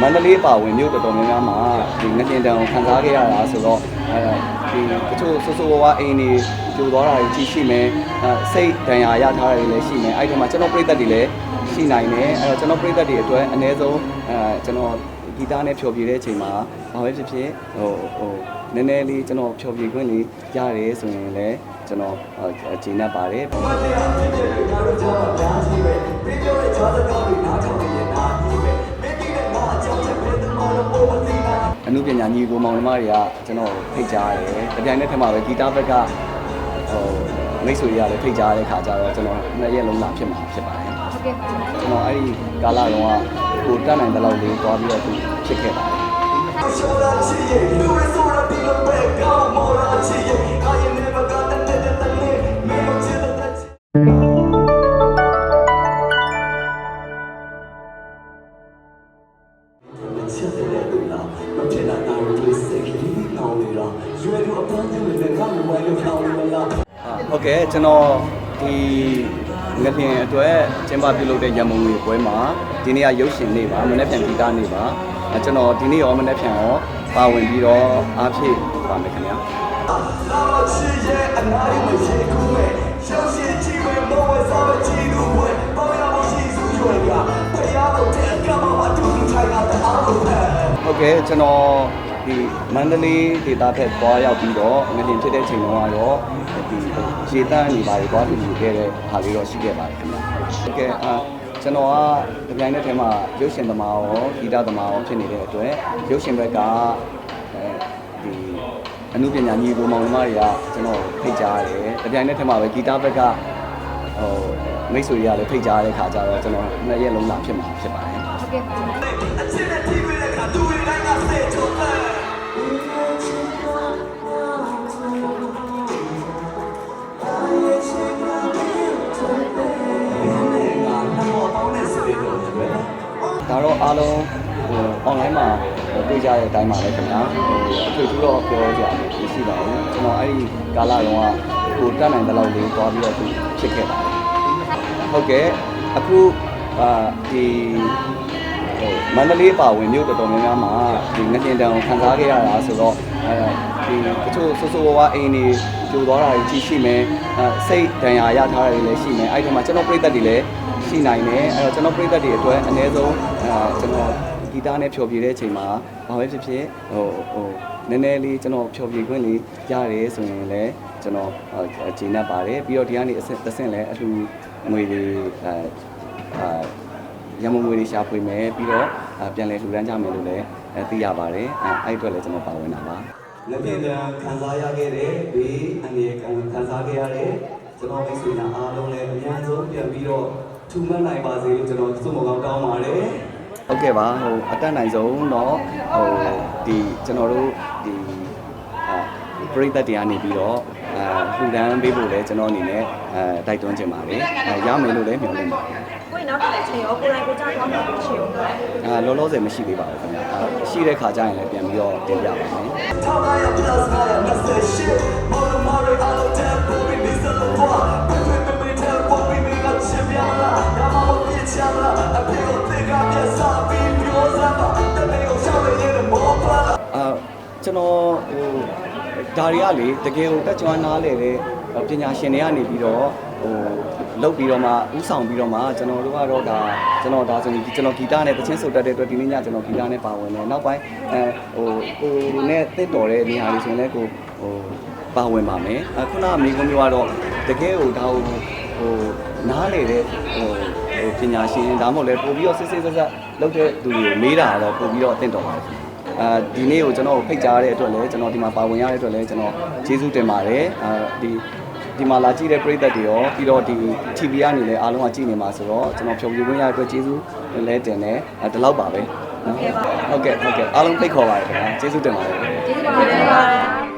မန္တလေးပါဝင်မြို့တော်တော်များများမှာဒီငတင်တံကိုခံစားခဲ့ရတာဆိုတော့အဲဒီတချို့ဆိုးဆိုးဝါးဝါအိမ်နေပြိုသွားတာကြီးရှိမယ်အဲစိတ်ဒဏ်ရာရထားတာတွေလည်းရှိမယ်အဲ့ဒီမှာကျွန်တော်ပြိသက်တွေလည်းရှိနိုင်တယ်အဲ့တော့ကျွန်တော်ပြိသက်တွေအတွက်အ ਨੇ ဆုံးအဲကျွန်တော်ဂီတနဲ့ဖျော်ဖြေတဲ့အချိန်မှာဘာပဲဖြစ်ဖြစ်ဟိုဟိုနည်းနည်းလေးကျွန်တော်ဖျော်ဖြေခွင့်လေးရတယ်ဆိုရင်လည်း ကျွန်တော်ဂျင်းနဲ့ပါတယ်အမှုပညာညီကိုမောင်နှမတွေကကျွန်တော်ဖိတ်ကြားတယ်။တပြိုင်နက်တည်းမှာပဲဂီတဘက်ကဟိုမိတ်ဆွေတွေကလည်းဖိတ်ကြားတဲ့ခါကျတော့ကျွန်တော်နှစ်ရက်လုံးလာဖြစ်မှာဖြစ်ပါတယ်ဟုတ်ကဲ့ပါ။ကျွန်တော်အဲ့ဒီကာလတုန်းကကိုတက်နိုင်တဲ့လောက်လေးတွားပြီးတော့သူဖြစ်ခဲ့ပါတယ်ချ စ်တဲ့လူလားမဖြစ်တာတာတွေစိတ်ကလေးလောင်နေတာရွယ်လူအပန်းတွေနဲ့ငါ့ဝိုင်းလို့လောင်နေလား။ဟုတ်ကဲ့ကျွန်တော်ဒီငပင်အတွက်ကျင်းပပြုလုပ်တဲ့ရန်ကုန်ငွေပွဲမှာဒီနေ့ကရုပ်ရှင်နေ့ပါမနေ့ပြန်ဂီတနေ့ပါအဲကျွန်တော်ဒီနေ့ရောမနေ့ပြန်ရောပါဝင်ပြီးတော့အားဖြည့်ပါမယ်ခင်ဗျာ။ ဟုတ်ကဲ့ကျွန်တော်ဒီမန္တလေးဒေသဘက်သွားရောက်ပြီးတော့ငလင်ဖြစ်တဲ့ချိန်တုန်းကတော့ဒီရေတန်းနေပါတွေသွားပြီးယူခဲ့တဲ့ဟာလေးတော့ရှိခဲ့ပါတယ်ခင်ဗျာဟုတ်ကဲ့အာကျွန်တော်ကဒီပိုင်းတဲ့ထဲမှာရုပ်ရှင်သမားရောဂီတသမားရောဖြစ်နေတဲ့အတွက်ရုပ်ရှင်ဘက်ကအဲဒီအမှုပညာညီကိုမောင်နှမတွေကကျွန်တော်ဖိတ်ကြားတယ်ဒီပိုင်းတဲ့ထဲမှာပဲဂီတဘက်က ဟိုမိတ်ဆွေတွေကလည်းဖိတ်ကြားတဲ့ခါကျတော့ကျွန်တော်နှစ်ရက်လုံးလာဖြစ်မှာဖြစ်ပါတယ်ဟုတ်ကဲ့ပါအချစ်နဲ့ထိတွေ့တဲ့အခါသူတွေတိုင်းကစေချုံးတယ်ငါနှမောပေါင်းတဲ့စိတ်တော်တွေပဲဒါတော့အားလုံးဟို online မှာတွေ့ကြတဲ့အတိုင်းပါပဲခင်ဗျာဟိုအထွေထူးတော့ပြောကြရမရှိပါဘူးကျွန်တော်အဲ့ဒီကာလတုန်းကကိုတက်နိုင်တဲ့လောက်လေးသွားပြီးတော့သူဖြစ်ခဲ့ပါတယ် ဟုတ်ကဲ့အခုအာဒီဟိုမန္တလေးပါဝင်မြို့တော်တော်များများမှာဒီငတင်တံကိုခံစားခဲ့ရတာဆိုတော့အဲဒီတချို့ဆိုးဆိုးဝါးဝါအိမ်နေပြိုသွားတာကြီးရှိမယ်အဲစိတ်ဒဏ်ရာရထားတာတွေလည်းရှိမယ်အဲ့ဒီမှာကျွန်တော်ပြိသက်တွေလည်းရှိနိုင်တယ်အဲ့တော့ကျွန်တော်ပြိသက်တွေအတွက်အ ਨੇ ဆုံးအဲကျွန်တော်ဂီတနဲ့ဖျော်ဖြေတဲ့အချိန်မှာဘာပဲဖြစ်ဖြစ်ဟိုဟိုနည်းနည်းလေးကျွန်တော်ဖျော်ဖြေခွင့်လေးရတယ်ဆိုရင်လည်း ကျွန်တော်ဂျင်းနဲ့ပါတယ်ပြီးတော့ဒီကနေအဆင့်တစ်ဆင့်လည်းအလှငွေတွေအဲအာရမုံငွေတွေရှာဖွေမယ်ပြီးတော့အာပြန်လည်လှူဒန်းကြမယ်လို့လည်းအဲသိရပါတယ်အဲအဲ့အတွက်လည်းကျွန်တော်ပါဝင်တာပါလက်ပြင်တံခံစားရခဲ့တဲ့ဘေးအနေခံခံစားခဲ့ရတဲ့ကျွန်တော်မိတ်ဆွေများအားလုံးလည်းအများဆုံးပြန်ပြီးတော့ထူမှတ်နိုင်ပါစေလို့ကျွန်တော်စုမကောင်းတောင်းပါတယ်ဟုတ်ကဲ့ပါဟိုအတက်နိုင်ဆုံးတော့ဟိုဒီကျွန်တော်တို့ဒီအာပရိသတ်တရားနေပြီးတော့အာ လှူဒန်းပေးဖို့လည်းကျွန်တော်အနေနဲ့အဲတိုက်တွန်းချင်ပါတယ်အဲရမယ်လို့လည်းမျှော်လင့်ပါတယ်ကိုယ်နောက်တစ်ချိန်ရောကိုယ်တိုင်ကိုကြားသွားမှာဖြစ်ချင်ဘူးလားအာလောလောဆယ်မရှိသေးပါဘူးခင်ဗျာအာရှိတဲ့ခါကျရင်လည်းပြန်ပြီးတော့တင်ပြပါမယ်ထောက်ထားရ plus 9ရ message shit မော်မော်ရီအားလုံးတဲ့ပုံပြီးဒီစလုံးတော့ပြပြပြပြတဲ့ပုံပြီးမင်းကချင်ပြလားရမမပြချင်လားအပြေကိုသိကပြစားပြီးပြောစမ်းပါတနေ့ကိုရှောက်ရတဲ့မော်ပါလားအာကျွန်တော်ဟို ဒါတွေကလေတကယ်ကိုတက်ကြွနားလေတဲ့ပညာရှင်တွေကနေပြီးတော့ဟိုလုတ်ပြီးတော့မှဥဆောင်ပြီးတော့မှကျွန်တော်တို့ကတော့ဒါကျွန်တော်ဒါဆိုရင်ကျွန်တော်ဂီတနဲ့တချင်းဆိုတတ်တဲ့အတွက်ဒီနေ့ညကျွန်တော်ဂီတနဲ့ပါဝင်တယ်နောက်ပိုင်းအဲဟိုကိုနဲ့တစ်တော်တဲ့နေရာတွေဆိုရင်လည်းကိုဟိုပါဝင်ပါမယ်အခုနကမိကုံးမျိုးကတော့တကယ်ကိုဒါဟိုဟိုနားလေတဲ့ဟိုဟိုပညာရှင်ဒါမှမဟုတ်လေပို့ပြီးတော့စစ်စစ်ဆက်ဆက်လုပ်တဲ့သူတွေကိုမေးတာတော့ပို့ပြီးတော့အသင့်တော်ပါတယ် အာဒီနေ့ကိုကျွန်တော်ဖိတ်ကြားတဲ့အတွက်လည်းကျွန်တော်ဒီမှာပါဝင်ရတဲ့အတွက်လည်းကျွန်တော်ကျေးဇူးတင်ပါတယ်အာဒီဒီမှာလာကြည့်တဲ့ပရိသတ်တွေရောပြီးတော့ဒီ TV ကနေလည်းအားလုံးကကြည့်နေမှာဆိုတော့ကျွန်တော်ဖြုံပြခွင့်ရတဲ့အတွက်ကျေးဇူးလည်းတင်တယ်အဲဒီလောက်ပါပဲနော်ဟုတ်ကဲ့ဟုတ်ကဲ့အားလုံးဖိတ်ခေါ်ပါတယ်ခင်ဗျာကျေးဇူးတင်ပါတယ်ကျေးဇူးပါ